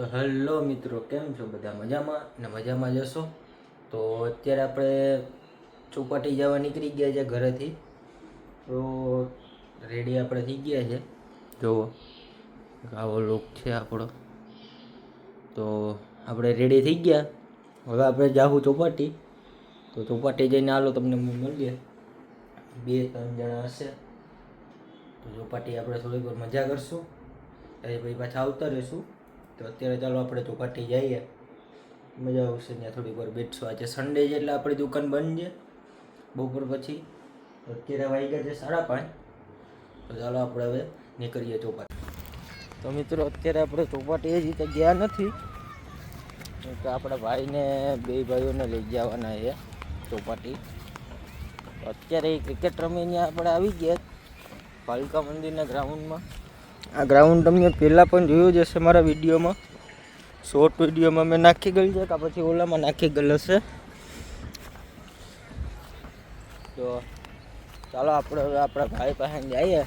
તો હેલો મિત્રો, કેમ છો બધા? મજામાં? ને મજામાં જશો તો અત્યારે આપણે ચોપાટી જવા નીકળી ગયા છે ઘરેથી. તો રેડી આપણે થઈ ગયા છે. જુઓ આવો લોક છે આપણો. તો આપણે રેડી થઈ ગયા. હવે આપણે જાવું ચોપાટી. તો ચોપાટી જઈને આલો તમને મળીએ. બે, ત્રણ જણા હશે. તો ચોપાટી આપણે થોડીક વાર મજા કરશું. ત્યારે પછી પાછા આવતા રહીશું. તો અત્યારે ચાલો આપણે ચોપાટી જઈએ. મજા આવશે ત્યાં થોડીક વાર બેઠશું આજે સન્ડે છે એટલે આપણી દુકાન બંધ છે. બપોર પછી અત્યારે અત્યારે વાગ્યા છે સાડા પાંચ. તો ચાલો આપણે હવે નીકળીએ ચોપાટી તો મિત્રો, અત્યારે આપણે ચોપાટી એ રીતે ગયા નથી. તો આપણા ભાઈને બે ભાઈઓને લઈ જવાના છે ચોપાટી અત્યારે ક્રિકેટ રમીને આપણે આવી ગયા. પાલિકા મંદિરના ગ્રાઉન્ડમાં. આ ગ્રાઉન્ડ તમને પહેલાં પણ જોયું જ હશે મારા વિડીયોમાં શોર્ટ વિડીયોમાં મેં નાખી ગયેલ છે કે પછી ઓલામાં નાખી ગયેલ હશે તો ચાલો આપણે હવે આપણા ભાઈ પાસે જઈએ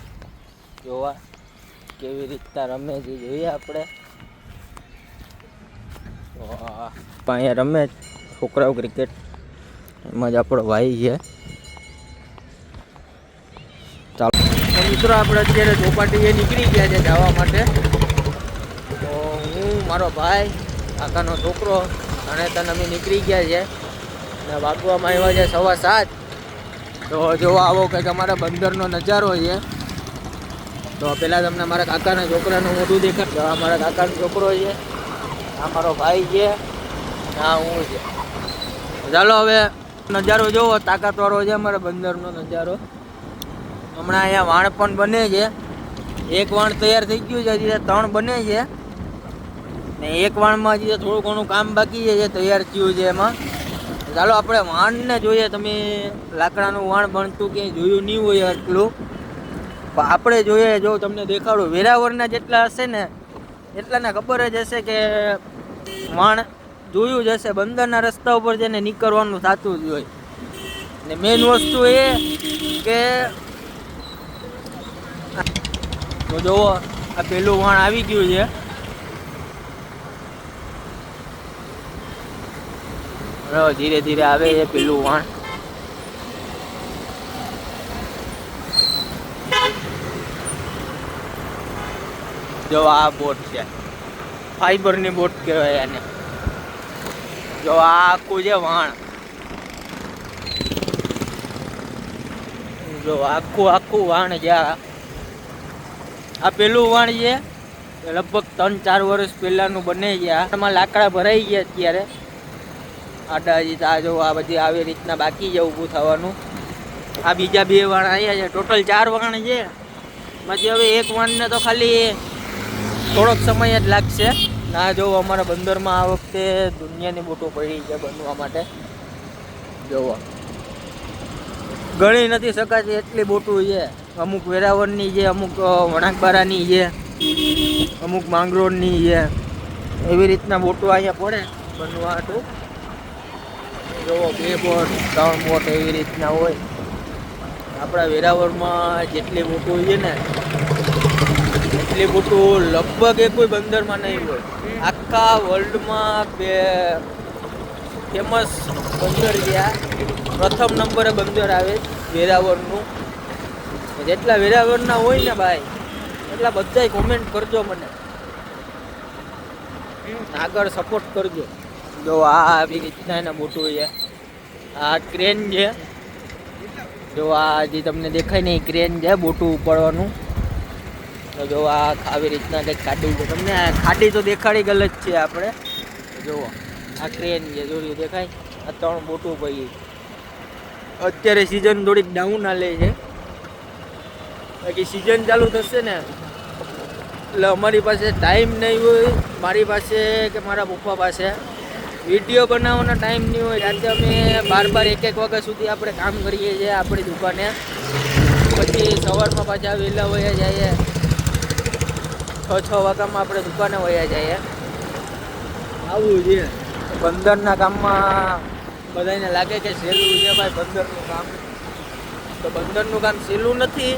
જોવા કેવી રીતના રમે છે જોઈએ આપણે અહીંયા રમે છોકરાઓ ક્રિકેટ એમાં જ આપણો ભાઈ છે ચાલો તો મિત્રો, આપણે અત્યારે ચોપાટીએ નીકળી ગયા છે જવા માટે. તો હું, મારો ભાઈ, કાકાનો છોકરો અને તને અમે નીકળી ગયા છે. અને વાગવામાં આવ્યા છે સવા સાત. તો જો આવો કંઈક અમારા બંદરનો નજારો છે. તો પહેલાં તમને મારા કાકાના છોકરાનું મોઢું દેખાડ. મારા કાકાનો છોકરો છે. આ મારો ભાઈ છે. આ હું છે. ચાલો હવે નજારો જોવો, તાકાતવાળો છે અમારા બંદરનો નજારો. હમણાં અહીંયા વાણ પણ બને છે. એક વાણ તૈયાર થઈ ગયું છે, હજી ત્રણ બને છે. ને એક વાણમાં હજી થોડું ઘણું કામ બાકી છે તૈયાર થયું છે એમાં. ચાલો, આપણે વાણને જોઈએ. તમે લાકડાનું વાણ બનતું ક્યાંય જોયું નહીં હોય પણ આપણે જોઈએ, જો તમને દેખાડું, વેરાવળના જેટલા હશે ને, એટલાને ખબર જ હશે કે વાણ જોયું જ હશે. બંદરના રસ્તા ઉપર જઈને નીકળવાનું થતું જ હોય. ને મેઇન વસ્તુ એ કે તો જુઓ આ પેલું વાણ આવી ગયું છે. ધીરે ધીરે આવે છે પેલું વાણ. જો આ બોટ છે. ફાઈબરની બોટ કહેવાય એને જો આ આખું છે વાણ. જો આખું આખું વાણ છે આ પેલું વાણ છે લગભગ ત્રણ ચાર વર્ષ પહેલાનું બને ગયા આમાં લાકડા ભરાઈ ગયા અત્યારે. આડા હજી આ જો આ બધી આવી રીતના બાકી છે ઊભું થવાનું. આ બીજા બે વાણ આવ્યા છે. ટોટલ ચાર વાણ છે. પછી હવે એક વાણને તો ખાલી થોડોક સમય જ લાગશે. ના જો અમારા બંદરમાં આ વખતે દુનિયાની બોટો પડી છે બનવા માટે. જોવો. ગણી નથી શકાતી એટલી બોટું છે. અમુક વેરાવળની છે, અમુક વણાકબારાની છે, અમુક માંગરોળની છે. એવી રીતના બોટો અહીંયા પડે બનવા હાટું જોવો બે બોટ, ત્રણ બોટ એવી રીતના હોય. આપણા વેરાવળમાં જેટલી બોટો છે ને, એટલી બોટો લગભગ એ કોઈ બંદરમાં નહીં હોય. આખા વર્લ્ડમાં બે ફેમસ બંદર ગયા પ્રથમ નંબરે બંદર આવે વેરાવળનું. જેટલા વેરાવળના હોય ને ભાઈ, એટલા બધાય કોમેન્ટ કરજો મને. આગળ સપોર્ટ કરજો. જો આ આવી રીતના એને મોટું છે આ ક્રેન છે. જો આ જે તમને દેખાય ને એ ક્રેન છે બોટું ઉપાડવાનું. તો જો આ આવી રીતના કંઈક ખાડી છે. તમને ખાડી તો દેખાડી ગયેલ જ છે આપણે. જુઓ આ ક્રેન છે જોયું દેખાય? આ ત્રણ બોટું પડી અત્યારે સિઝન થોડીક ડાઉન હાલે છે. બાકી સિઝન ચાલુ થશે ને એટલે અમારી પાસે ટાઈમ નહીં હોય મારી પાસે કે મારા પપ્પા પાસે. વીડિયો બનાવવાનો ટાઈમ નહીં હોય રાતે અમે બાર બાર એક એક વાગ્યા સુધી આપણે કામ કરીએ છીએ આપણી દુકાને. પછી સવારમાં પાછા વહેલા વયા જઈએ. છ છ વાગ્યામાં આપણે દુકાને વયા જઈએ. આવું છે. બંદરના કામમાં બધાને લાગે કે સહેલું છે ભાઈ બંદરનું કામ. તો બંદરનું કામ સહેલું નથી.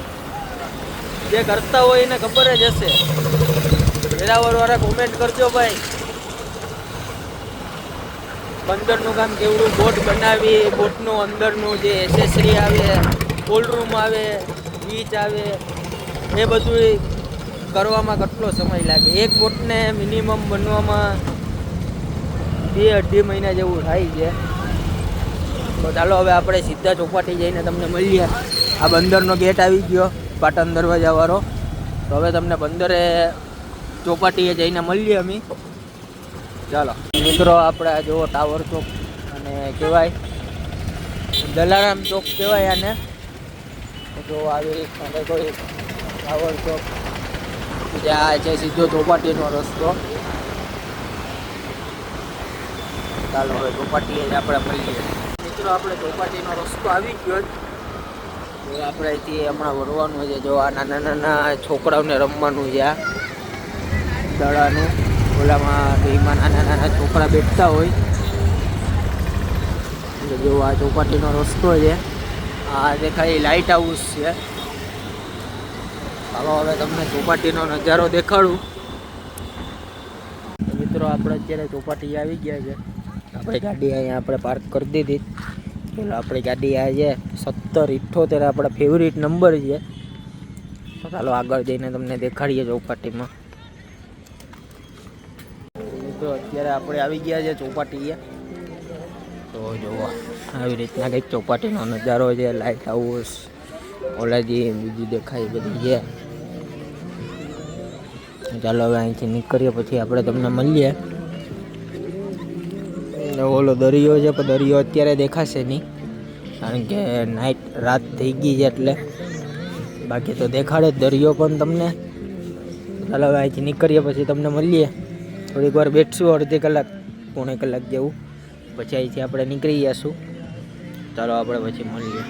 જે કરતા હોય એને ખબર જ હશે. વેરાવર વાળા કોમેન્ટ કરજો ભાઈ. બંદરનું કામ કેવડું? બોટ બનાવી, બોટનું અંદરનું જે એસેસરી આવે કોલ્ડ રૂમ આવે બીચ આવે, એ બધું કરવામાં કેટલો સમય લાગે? એક બોટને મિનિમમ બનવામાં બે અઢી મહિના જેવું થાય છે. તો ચાલો હવે આપણે સીધા ચોપાટી જઈને તમને મળીએ. આ બંદરનો ગેટ આવી ગયો. પાટણ દરવાજાવાળો તો હવે તમને બંદરે ચોપાટીએ જઈને મળીએ અમે. ચાલો. મિત્રો, આપણે જુઓ ટાવર ચોક અને કહેવાય દલારામ ચોક કહેવાય આને. જો આવી રીતના કોઈ ટાવર ચોક આ છે સીધો ચોપાટીનો રસ્તો. ચાલો, હવે ચોપાટીએ જ આપણે મળીએ. મિત્રો, આપણે ચોપાટીનો રસ્તો આવી ગયો આપણે અહીંથી હમણાં વરવાનું છે જો આ નાના નાના છોકરાઓને રમવાનું છે આ દડાનું. ઓલામાં એમાં નાના નાના છોકરા બેઠતા હોય. જો આ ચોપાટીનો રસ્તો છે. આ દેખાય લાઇટ હાઉસ છે. ચાલો હવે તમને ચોપાટીનો નજારો દેખાડું. મિત્રો, આપણે અત્યારે ચોપાટી આવી ગયા છે. આપણે ગાડી અહીંયા આપણે પાર્ક કરી દીધી. પેલો આપણી ગાડી આ છે સત્તર ઇઠ્ઠોતેર આપણા ફેવરિટ નંબર છે. તો ચાલો આગળ જઈને તમને દેખાડીએ ચોપાટીમાં. તો અત્યારે આપણે આવી ગયા છે ચોપાટીએ. તો જુઓ આવી રીતના કંઈક ચોપાટીનો નજારો છે લાઇટ હાઉસ ઓલાજી બીજી દેખાય બધી છે. ચાલો હવે અહીંથી નીકળીએ, પછી આપણે તમને મળીએ. ને ઓલો દરિયો છે, પણ દરિયો અત્યારે દેખાશે નહીં. કારણ કે નાઇટ રાત થઈ ગઈ છે એટલે બાકી તો દેખાડે દરિયો પણ તમને. ચાલો અહીંથી નીકળીએ, પછી તમને મળીએ. થોડીક વાર બેઠશું અડધી કલાક, પોણે કલાક જેવું. પછી અહીંથી આપણે નીકળી જઈશું. ચાલો આપણે પછી મળીએ.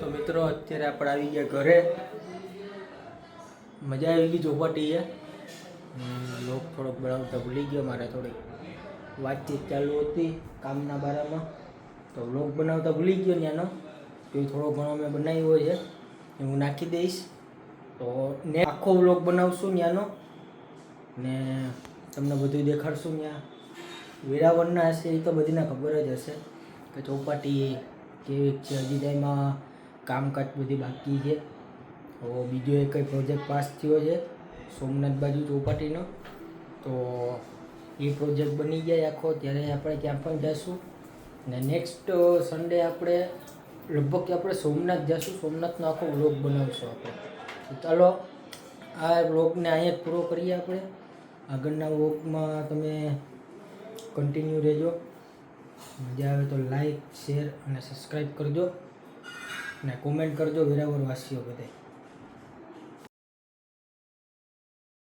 તો મિત્રો, અત્યારે આપણે આવી ગયા ઘરે. મજા આવી ગઈ ચોપાટીએ લોક થોડોક બળાવતા ભૂલી ગયો, મારે થોડીક. વાતચીત ચાલુ હતી કામના બારામાં. તો વ્લોગ બનાવતા ભૂલી ગયો ત્યાંનો તો થોડો ઘણો મેં બનાવ્યો છે. એ હું નાખી દઈશ. તો ને આખો વ્લોગ બનાવશું ત્યાંનો ને તમને બધું દેખાડશું ત્યાં વેરાવળના હશે, એ તો બધીને ખબર જ હશે કે ચોપાટી કેવી છે. હજી તો કામકાજ બધી બાકી છે. તો બીજો એક પ્રોજેક્ટ પાસ થયો છે. સોમનાથ બાજુ ચોપાટીનો. તો એ પ્રોજેક્ટ બની જાય આખો, ત્યારે આપણે ત્યાં પણ જઈશું. ને નેક્સ્ટ સન્ડે આપણે લગભગ કે આપણે સોમનાથ જઈશું. સોમનાથનો આખો વ્લોગ બનાવશું આપણે. ચાલો, આ વ્લોગને અહીંયા પૂરો કરીએ આપણે. આગળના વ્લોગમાં તમે કન્ટિન્યુ રહેજો. મજા આવે તો લાઈક શેર અને સબસ્ક્રાઈબ કરજો. અને કોમેન્ટ કરજો વેરાવળ વાસીઓ બધાય.